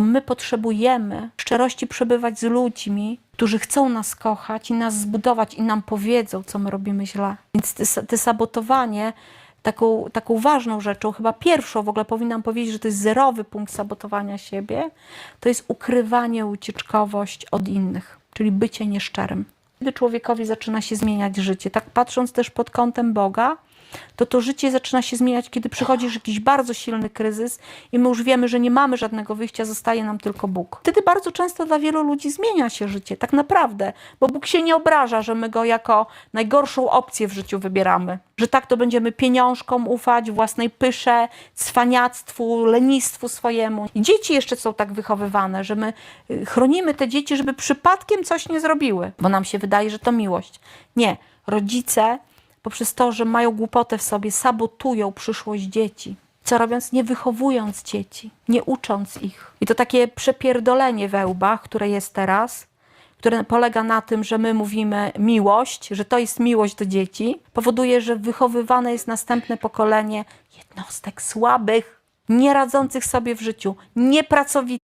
Bo my potrzebujemy szczerości przebywać z ludźmi, którzy chcą nas kochać i nas zbudować i nam powiedzą, co my robimy źle. Więc te sabotowanie taką, taką ważną rzeczą, chyba pierwszą w ogóle powinnam powiedzieć, że to jest zerowy punkt sabotowania siebie, to jest ukrywanie, ucieczkowość od innych, czyli bycie nieszczerym. Kiedy człowiekowi zaczyna się zmieniać życie, tak patrząc też pod kątem Boga, to to życie zaczyna się zmieniać, kiedy przychodzi jakiś bardzo silny kryzys i my już wiemy, że nie mamy żadnego wyjścia, zostaje nam tylko Bóg. Wtedy bardzo często dla wielu ludzi zmienia się życie, tak naprawdę, bo Bóg się nie obraża, że my go jako najgorszą opcję w życiu wybieramy. Że tak to będziemy pieniążkom ufać, własnej pysze, cwaniactwu, lenistwu swojemu. I dzieci jeszcze są tak wychowywane, że my y, chronimy te dzieci, żeby przypadkiem coś nie zrobiły, bo nam się wydaje, że to miłość. Nie, rodzice poprzez to, że mają głupotę w sobie, sabotują przyszłość dzieci. Co robiąc? Nie wychowując dzieci, nie ucząc ich. I to takie przepierdolenie we łbach, które jest teraz, które polega na tym, że my mówimy miłość, że to jest miłość do dzieci, powoduje, że wychowywane jest następne pokolenie jednostek słabych, nieradzących sobie w życiu, niepracowitych.